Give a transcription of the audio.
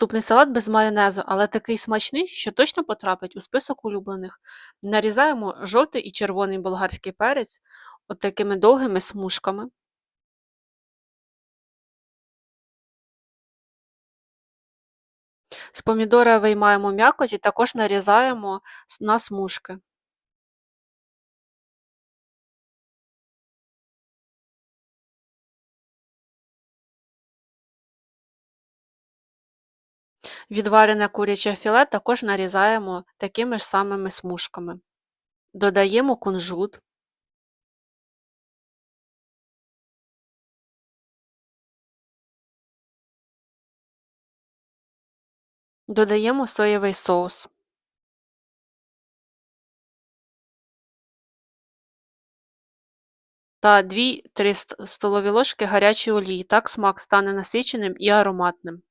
Наступний салат без майонезу, але такий смачний, що точно потрапить у список улюблених. Нарізаємо жовтий і червоний болгарський перець от такими довгими смужками. З помідора виймаємо м'якоть і також нарізаємо на смужки. Відварене куряче філе також нарізаємо такими ж самими смужками. Додаємо кунжут. Додаємо соєвий соус. Та 2-3 ст- столові ложки гарячої олії. Так смак стане насиченим і ароматним.